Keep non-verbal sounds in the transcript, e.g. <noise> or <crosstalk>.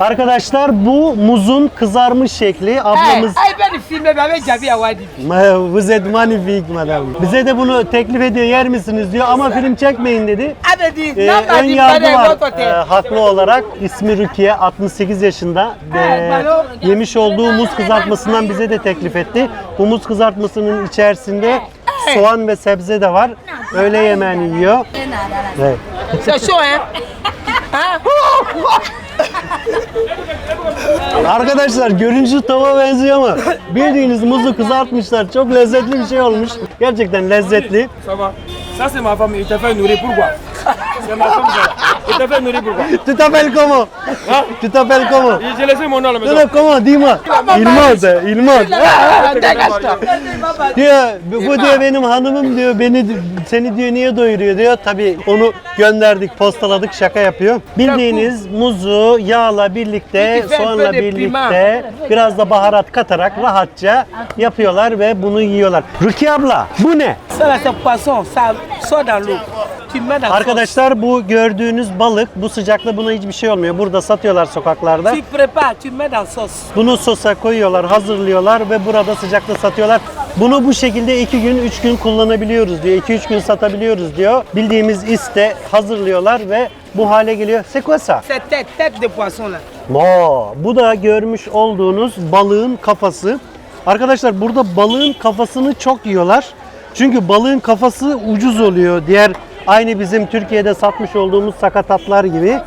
Arkadaşlar bu muzun kızarmış şekli. Ablamız Ay ben filme ben Awadi. Ma- Vous êtes magnifique madame. Bize de bunu teklif ediyor yer misiniz diyor ama film çekmeyin dedi. Abi di Ee, ön yargı var ee, haklı olarak. İsmi Rukiye 68 yaşında. Ee, yemiş olduğu muz kızartmasından bize de teklif etti. Bu muz kızartmasının içerisinde soğan ve sebze de var. Öğle yemeğini yiyor. Evet. <laughs> C'est chaud hein. Hein? Arkadaşlar görünüşü tava benziyor ama bildiğiniz muzu kızartmışlar. Çok lezzetli bir şey olmuş. Gerçekten lezzetli. Ça va. Ça, c'est ma femme. Il t'a fait. <laughs> ça. Il t'a fait nourrir. Pourquoi Tu t'appelles comment? Tu t'appelles comment? J'ai laissé mon nom à la maison. Sana comment? Dis-moi. İlmaz, de, İlmaz. Dégage-toi. diyor, bu bu diyor benim hanımım diyor, beni seni diyor niye doyuruyor diyor. Tabii onu gönderdik, postaladık, şaka yapıyor. Bildiğiniz muzu yağla birlikte, soğanla birlikte biraz da baharat katarak rahatça yapıyorlar ve bunu yiyorlar. Rukiye abla, bu ne? Ça c'est poisson, ça sort dans l'eau. Dans Arkadaşlar bu gördüğünüz balık, bu sıcakta buna hiçbir şey olmuyor. Burada satıyorlar sokaklarda. Tu prépares, tu mets dans sauce. Bunu sosa koyuyorlar, hazırlıyorlar ve burada sıcakta satıyorlar. Bunu bu şekilde 2 gün, 3 gün kullanabiliyoruz diyor. 2-3 gün satabiliyoruz diyor. Bildiğimiz iste hazırlıyorlar ve bu hale geliyor. C'est quoi ça? C'est tête, tête de poisson là. Mo. Bu da görmüş olduğunuz balığın kafası. Arkadaşlar burada balığın kafasını çok yiyorlar. Çünkü balığın kafası ucuz oluyor. Diğer aynı bizim Türkiye'de satmış olduğumuz sakatatlar gibi.